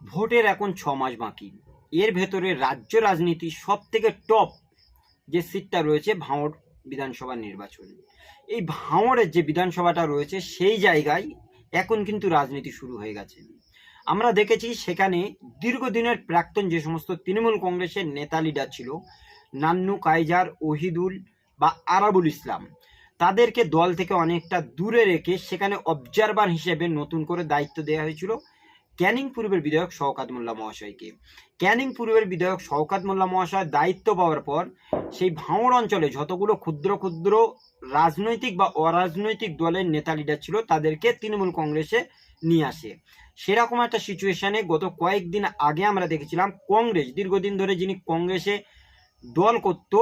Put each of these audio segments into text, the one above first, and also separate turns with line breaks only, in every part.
ভোটের এখন ছ মাস বাকি। এর ভেতরে রাজ্য রাজনীতির সব থেকে টপ যে সিটটা রয়েছে ভাঁড় বিধানসভা নির্বাচন। এই ভাঁড়ের যে বিধানসভাটা রয়েছে সেই জায়গায় এখন কিন্তু রাজনীতি শুরু হয়ে গেছে। আমরা দেখেছি সেখানে দীর্ঘদিনের প্রাক্তন যে সমস্ত তৃণমূল কংগ্রেসের নেতা লিডার ছিল, নান্নু কাইজার, ওহিদুল বা আরাবুল ইসলাম, তাদেরকে দল থেকে অনেকটা দূরে রেখে সেখানে অবজারভার হিসেবে নতুন করে দায়িত্ব দেওয়া হয়েছিল। ক্যানিং পূর্বের বিধায়ক শওকাত মোল্লা মহাশয়কে। ক্যানিং পূর্বের বিধায়ক শওকাত মোল্লা মহাশয় দায়িত্ব পাওয়ার পর সেই ভাঙড় অঞ্চলে যতগুলো ক্ষুদ্র ক্ষুদ্র রাজনৈতিক বা অরাজনৈতিক দলের নেতা লিডার ছিল, তাদেরকে তৃণমূল কংগ্রেসে নিয়ে আসে। সেরকম একটা সিচুয়েশনে গত কয়েকদিন আগে আমরা দেখেছিলাম কংগ্রেস, দীর্ঘদিন ধরে যিনি কংগ্রেসে দল করত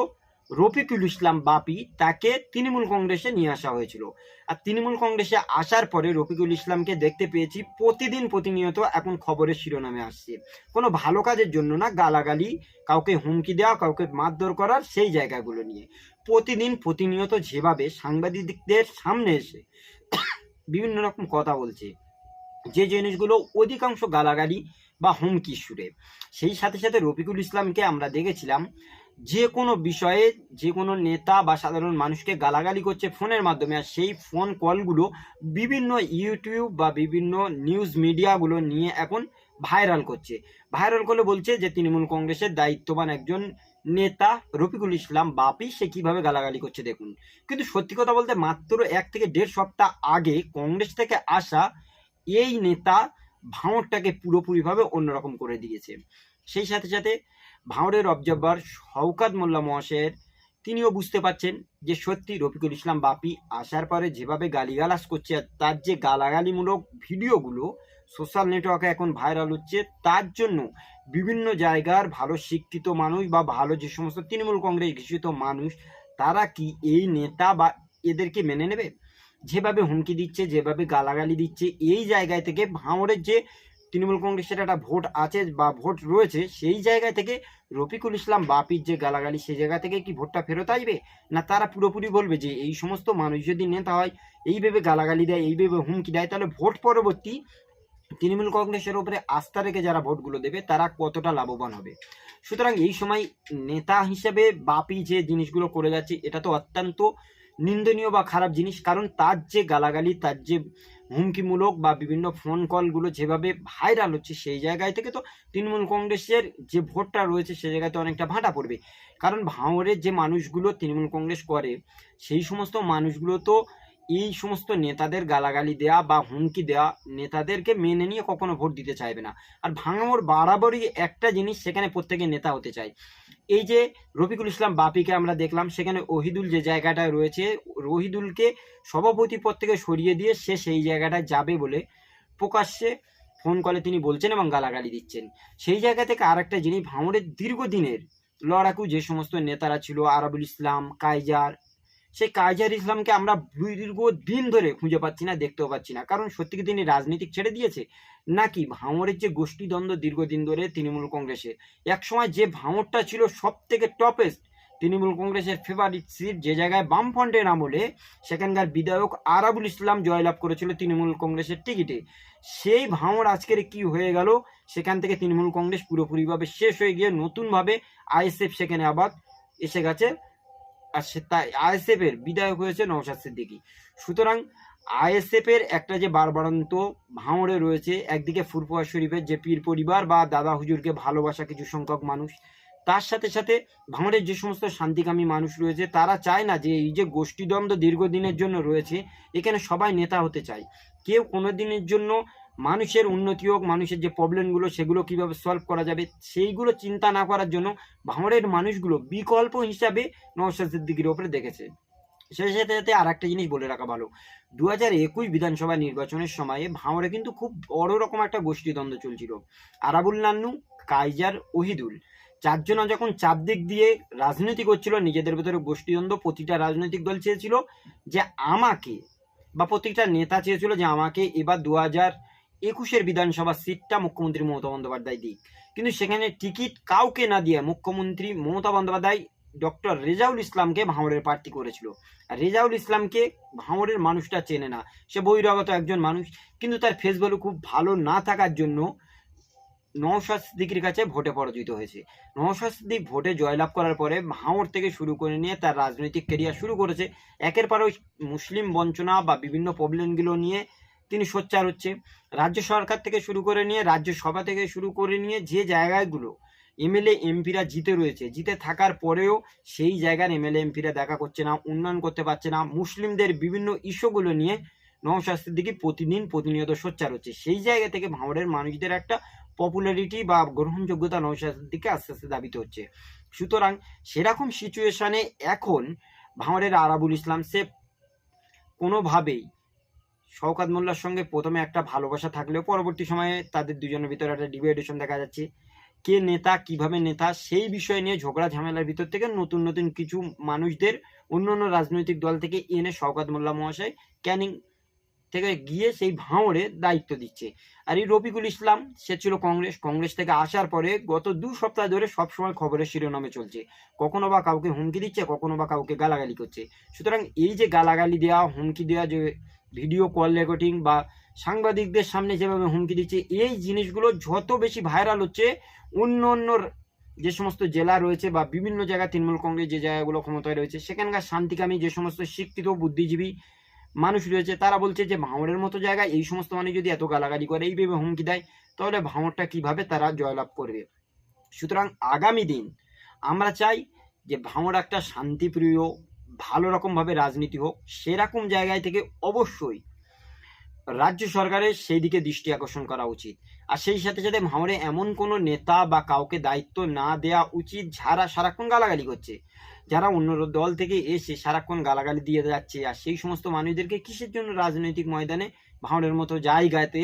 রফিকুল ইসলাম বাপি তাকে তৃণমূল কংগ্রেসে নিয়ে আসা হয়েছিল। আর তৃণমূল কংগ্রেসে আসার পরে রফিকুল ইসলামকে দেখতে পেয়েছি, প্রতিদিন প্রতিনিয়ত এখন খবরের শিরোনামে আসছে। কোনো ভালো কাজের জন্য না গালাগালি, কাউকে হুমকি দেওয়া, কাউকে মারধর করার সেই জায়গাগুলো নিয়ে। প্রতিদিন প্রতিনিয়ত যেভাবে সাংবাদিকদের সামনে এসে বিভিন্ন রকম কথা বলছে, যে জিনিসগুলো অধিকাংশ গালাগালি বা হুমকি সুরে। সেই সাথে সাথে রফিকুল ইসলামকে আমরা দেখেছিলাম যে কোনো বিষয়ে যে কোনো নেতা বা সাধারণ মানুষকে গালাগালি করছে ফোনের মাধ্যমে, আর সেই ফোন কলগুলো বিভিন্ন ইউটিউব বা বিভিন্ন নিউজ মিডিয়াগুলো নিয়ে এখন ভাইরাল করছে। ভাইরাল করলে বলছে যে তৃণমূল কংগ্রেসের দায়িত্ববান একজন নেতা রফিকুল ইসলাম বাপি, সে কীভাবে গালাগালি করছে দেখুন। কিন্তু সত্যি কথা বলতে মাত্র এক থেকে দেড় সপ্তাহ আগে কংগ্রেস থেকে আসা এই নেতা ভাঁড়টাকে পুরোপুরিভাবে অন্যরকম করে দিয়েছে। সেই সাথে সাথে ভাঁড়ের অবজারভার শওকাত মোল্লা মহাশয়ের। তিনিও বুঝতে পারছেন যে সত্যি রফিকুল ইসলাম বাপি আসার পরে যেভাবে গালিগালাজ করছে আর তার যে গালাগালিমূলক ভিডিওগুলো সোশ্যাল নেটওয়ার্কে এখন ভাইরাল হচ্ছে, তার জন্য বিভিন্ন জায়গার ভালো শিক্ষিত মানুষ বা ভালো যে সমস্ত তৃণমূল কংগ্রেস ঘোষিত মানুষ, তারা কি এই নেতা বা এদেরকে মেনে নেবে? যেভাবে হুমকি দিচ্ছে, যেভাবে গালাগালি দিচ্ছে, এই জায়গায় থেকে ভাঁড়ের যে তৃণমূল কংগ্রেসের একটা ভোট আছে বা ভোট রয়েছে, সেই জায়গা থেকে রফিকুল ইসলাম বাপির যে গালাগালি সেই জায়গা থেকে কি ভোটটা ফেরত আসবে? না, তারা পুরোপুরি বলবে যে এই সমস্ত মানুষ যদি নেতা হয় এইভাবে গালাগালি দেয় এইভাবে হুমকি দেয়, তাহলে ভোট পরবর্তী তৃণমূল কংগ্রেসের উপরে আস্থা রেখে যারা ভোটগুলো দেবে, তারা কতটা লাভবান হবে? সুতরাং এই সময় নেতা হিসেবে বাপি যে জিনিসগুলো করে যাচ্ছে, এটা তো অত্যন্ত নিন্দনীয় বা খারাপ জিনিস, কারণ তার যে গালাগালি, তার যে হুমকিমূলক বা বিভিন্ন ফোন কলগুলো যেভাবে ভাইরাল হচ্ছে সেই জায়গায় থেকে তো তৃণমূল কংগ্রেসের যে ভোটটা রয়েছে সেই জায়গায় তো অনেকটা ভাঁটা পড়বে। কারণ ভাঙড়ের যে মানুষগুলো তৃণমূল কংগ্রেস করে, সেই সমস্ত মানুষগুলো তো এই সমস্ত নেতাদের গালাগালি দেয়া বা হুমকি দেওয়া নেতাদেরকে মেনে নিয়ে কখনো ভোট দিতে চাইবে না। আর ভাঙামোর বরাবরই একটা জিনিস সেখানে প্রত্যেকে নেতা হতে চায়। এই যে রফিকুল ইসলাম বাপিকে আমরা দেখলাম, সেখানে ওহিদুল যে জায়গাটায় রয়েছে, রহিদুলকে সভাপতি পদ থেকে সরিয়ে দিয়ে সে সেই জায়গাটায় যাবে বলে প্রকাশ্যে ফোন কলে তিনি বলছেন এবং গালাগালি দিচ্ছেন। সেই জায়গা থেকে আর একটা জিনিস, ভাঙড়ের দীর্ঘদিনের লড়াকু যে সমস্ত নেতারা ছিল, আরবুল ইসলাম কাইজার সেই কাইজার ইসলামকে আমরা দীর্ঘ দিন ধরে খুঁজে পাচ্ছি না, দেখতেও পাচ্ছি না। কারণ সত্যি কি তিনি রাজনীতিক ছেড়ে দিয়েছে? নাকি ভাঙড়ের যে গোষ্ঠীদ্বন্দ্ব দীর্ঘদিন ধরে তৃণমূল কংগ্রেসে, একসময় যে ভাঙরটা ছিল সব থেকে টপেস্ট তৃণমূল কংগ্রেসের ফেভারিট সিট যে জায়গায় বামফ্রন্টের আমলে, সেখানকার বিধায়ক আরাবুল ইসলাম জয়লাভ করেছিল তৃণমূল কংগ্রেসের টিকিটে সেই ভাঙড় আজকের কি হয়ে গেল? সেখান থেকে তৃণমূল কংগ্রেস পুরোপুরিভাবে শেষ হয়ে গিয়ে নতুনভাবে আইএসএফ সেখানে আবার এসে গেছে। আর সে তাই আইএসএফ এর বিধায়ক হয়েছে নওশাদ সিদ্দিকী। সুতরাং আইএসএফ এর একটা যে বারবারন্ত ভাঁড়ে রয়েছে, একদিকে ফুরফুয়া শরীফের যে পীর পরিবার বা দাদা হুজুরকে ভালোবাসা কিছু সংখ্যক মানুষ, তার সাথে সাথে ভাঁড়ের যে সমস্ত শান্তিকামী মানুষ রয়েছে, তারা চায় না যে এই যে গোষ্ঠীদ্বন্দ্ব দীর্ঘদিনের জন্য রয়েছে, এখানে সবাই নেতা হতে চায়। কেউ কোনো দিনের জন্য মানুষের উন্নতি হোক, মানুষের যে প্রবলেমগুলো সেগুলো কীভাবে সলভ করা যাবে, সেইগুলো চিন্তা না করার জন্য ভাঁড়ের মানুষগুলো বিকল্প হিসাবে নওশাদ সিদ্দিকির ওপরে দেখেছে। সেই সাথে সাথে আর একটা জিনিস বলে রাখা ভালো। দু হাজার একুশ বিধানসভা নির্বাচনের সময়ে ভাঁড়ে কিন্তু খুব বড় রকম একটা গোষ্ঠীদ্বন্দ্ব চলছিল। আরাবুল নান্নু, কাইজার, ওহিদুল। চারজনা যখন চাপ দিক দিয়ে রাজনীতি করছিল, নিজেদের ভেতরে গোষ্ঠীদ্বন্দ্ব প্রতিটা রাজনৈতিক দল চেয়েছিল যে আমাকে বা প্রত্যেকটা নেতা চেয়েছিল যে আমাকে এবার দু হাজার একুশের বিধানসভা সিটটা মুখ্যমন্ত্রী মমতা বন্দ্যোপাধ্যায় দিক। কিন্তু সেখানে টিকিট কাউকে না দিয়ে মুখ্যমন্ত্রী মমতা বন্দ্যোপাধ্যায় ডক্টর রেজাউল ইসলামকে ভাঁড়ের প্রার্থী করেছিল। রেজাউল ইসলামকে ভাঁড়ের মানুষটা চেনে না। সে বহিরাগত একজন মানুষ, কিন্তু তার ফেস খুব ভালো না থাকার জন্য নওশাদ সিদ্দিকির কাছে ভোটে পরাজিত হয়েছে। নওশাদ সিদ্দিক ভোটে জয়লাভ করার পরে ভাঙড় থেকে শুরু করে নিয়ে তার রাজনৈতিক কেরিয়ার শুরু করেছে। একের পর ওই মুসলিম বঞ্চনা বা বিভিন্ন প্রবলেমগুলো নিয়ে তিনি সোচ্চার হচ্ছে। রাজ্য সরকার থেকে শুরু করে নিয়ে রাজ্যসভা থেকে শুরু করে নিয়ে যে জায়গাগুলো এমএলএ, এমপিরা জিতে রয়েছে, জিতে থাকার পরেও সেই জায়গার এমএলএ, এমপিরা দেখা করছে না, উন্নয়ন করতে পারছে না। মুসলিমদের বিভিন্ন ইস্যুগুলো নিয়ে নওশাদ দিকে প্রতিদিন প্রতিনিয়ত সোচ্চার হচ্ছে। সেই জায়গা থেকে ভাঁড়ের মানুষদের একটা পপুলারিটি বা গ্রহণযোগ্যতা নৌশাদের দিকে আস্তে আস্তে দাবিত হচ্ছে। সুতরাং সেরকম সিচুয়েশানে এখন ভাঁড়ের আরাবুল ইসলাম সে কোনোভাবেই শওকাত মোল্লার সঙ্গে প্রথমে একটা ভালোবাসা থাকলেও পরবর্তী সময়ে তাদের দুজনের ভিতরে একটা ডিভাইডেশন দেখা যাচ্ছে কে নেতা, কীভাবে নেতা, সেই বিষয় নিয়ে ঝগড়া ঝামেলার ভিতর থেকে নতুন নতুন কিছু মানুষদের অন্য অন্য রাজনৈতিক দল থেকে এনে শওকাত মোল্লা মহাশয় ক্যানিং থেকে গিয়ে সেই ভাঁড়ে দায়িত্ব দিচ্ছে। আর এই রফিকুল ইসলাম, সে ছিল কংগ্রেস কংগ্রেস থেকে আসার পরে গত দু সপ্তাহ ধরে সবসময় খবরের শিরোনামে চলছে। কখনো বা কাউকে হুমকি দিচ্ছে, কখনো বা কাউকে গালাগালি করছে। সুতরাং এই যে গালাগালি দেওয়া, হুমকি দেওয়া যে ভিডিও কল রেকর্ডিং বা সাংবাদিকদের সামনে যেভাবে হুমকি দিচ্ছে, এই জিনিসগুলো যত বেশি ভাইরাল হচ্ছে, অন্য অন্য যে সমস্ত জেলা রয়েছে বা বিভিন্ন জায়গায় তৃণমূল কংগ্রেস যে জায়গাগুলো ক্ষমতায় রয়েছে, সেখানকার শান্তিকামী যে সমস্ত শিক্ষিত, বুদ্ধিজীবী মানুষ রয়েছে, তারা বলছে যে ভাঁড়ের মতো জায়গায় এই সমস্ত মানুষ যদি এত গালাগালি করে এইভাবে হুমকি দেয়, তাহলে ভাঁড়টা কীভাবে তারা জয়লাভ করবে? সুতরাং আগামী দিন আমরা চাই যে ভাঁড় একটা শান্তিপ্রিয় ভালো রকমভাবে রাজনীতি হোক, সেরকম জায়গায় থেকে অবশ্যই রাজ্য সরকারের সেই দিকে দৃষ্টি আকর্ষণ করা উচিত। আর সেই সাথে সাথে ভাঁড়ে এমন কোনো নেতা বা কাউকে দায়িত্ব না দেওয়া উচিত যারা সারাক্ষণ গালাগালি করছে। যারা অন্য দল থেকে এসে সারাক্ষণ গালাগালি দিয়ে যাচ্ছে, আর সেই সমস্ত মানুষদেরকে কিসের জন্য রাজনৈতিক ময়দানে ভাঁড়ের মতো জায়গাতে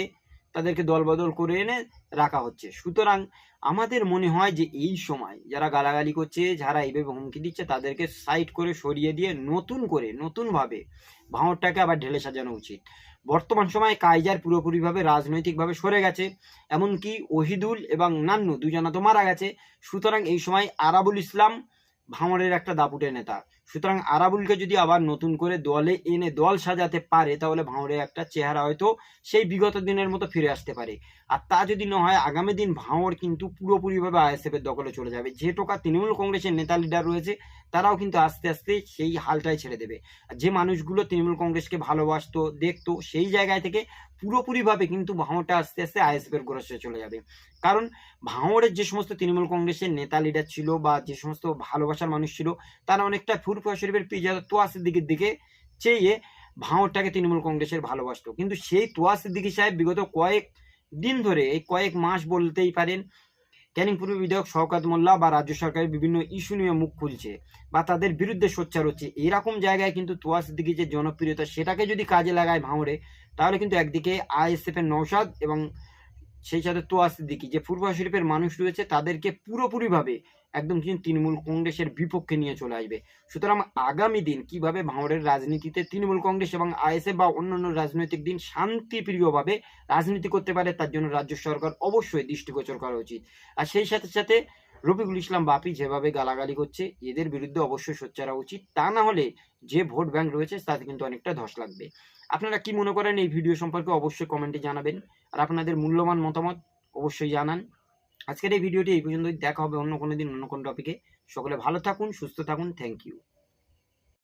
তাদেরকে দলবদল করে এনে রাখা হচ্ছে। সুতরাং আমাদের মনে হয় যে এই সময় যারা গালাগালি করছে, যারা এইভাবে হুমকি দিচ্ছে, তাদেরকে সাইড করে সরিয়ে দিয়ে নতুন করে, নতুনভাবে ভাঁড়টাকে আবার ঢেলে সাজানো উচিত। বর্তমান সময়ে কাইজার পুরোপুরিভাবে রাজনৈতিকভাবে সরে গেছে, এমনকি ওহিদুল এবং নান্নু দুজনা তো মারা গেছে। সুতরাং এই সময় আরাবুল ইসলাম ভাঙড়ের একটা দাপুটে নেতা। সুতরাং আরাবুলকে যদি আবার নতুন করে দলে এনে দল সাজাতে পারে, তাহলে ভাঁড়ে একটা চেহারা হয়তো সেই বিগত দিনের মতো ফিরে আসতে পারে। আর তা যদি না হয়, আগামী দিন ভাঁড় কিন্তু পুরোপুরিভাবে আইএসএফ এর দখলে চলে যাবে। যে টোকা তৃণমূল কংগ্রেসের নেতা লিডার রয়েছে, তারাও কিন্তু আস্তে আস্তে সেই হালটাই ছেড়ে দেবে। যে মানুষগুলো তৃণমূল কংগ্রেসকে ভালোবাসতো, দেখতো, সেই জায়গায় থেকে পুরোপুরিভাবে কিন্তু ভাঁড়টা আস্তে আস্তে আইএসএফ এর গোরসে চলে যাবে। কারণ ভাঁড়ের যে সমস্ত তৃণমূল কংগ্রেসের নেতা লিডার ছিল বা যে সমস্ত ভালোবাসার মানুষ ছিল, তারা অনেকটা ফুরফুয়া শরীফের পিজা তোয়াসের দিকের দিকে চেয়ে ভাঁড়টাকে তৃণমূল কংগ্রেসের ভালোবাসতো। কিন্তু সেই তোয়া সিদ্দিকি সাহেব বিগত কয়েক দিন ধরে, এই কয়েক মাস বলতেই পারেন, ক্যানিং পূর্ব বিধায়ক শওকাত মোল্লা বা রাজ্য সরকারের বিভিন্ন ইস্যু নিয়ে মুখ খুলছে বা তাদের বিরুদ্ধে সোচ্চার হচ্ছে, এরকম জায়গায় কিন্তু তোয়া সিদ্দিকির যে জনপ্রিয়তা সেটাকে যদি কাজে লাগায় ভাঁড়ে তাহলে কিন্তু একদিকে আইএসএফ এর নৌসাদ এবং সেই সাথে তোয়া সিদ্দিকি যে পূর্ব শরীফের মানুষ রয়েছে, তাদেরকে পুরোপুরিভাবে একদম কিন্তু তৃণমূল কংগ্রেসের বিপক্ষে নিয়ে চলে আসবে। সুতরাং আগামী দিন কীভাবে ভাঁড়ের রাজনীতিতে তৃণমূল কংগ্রেস এবং আইএসএফ বা অন্যান্য রাজনৈতিক দিন শান্তিপ্রিয়ভাবে রাজনীতি করতে পারে, তার জন্য রাজ্য সরকার অবশ্যই দৃষ্টিগোচর করা উচিত। আর সেই সাথে সাথে রফিকুল ইসলাম বাপি যেভাবে গালাগালি করছে, এদের বিরুদ্ধে অবশ্যই সোচ্চারা উচিত। তা না হলে যে ভোট ব্যাংক রয়েছে, তাতে কিন্তু অনেকটা ধস লাগবে। আপনারা কি মনে করেন এই ভিডিও সম্পর্কে অবশ্যই কমেন্টে জানাবেন। আর আপনাদের মূল্যবান মতামত অবশ্যই জানান। আজকের এই ভিডিওটি এই পর্যন্তই। দেখা হবে অন্য কোনো দিন, অন্য কোনো টপিকে সকলে ভালো থাকুন, সুস্থ থাকুন। Thank you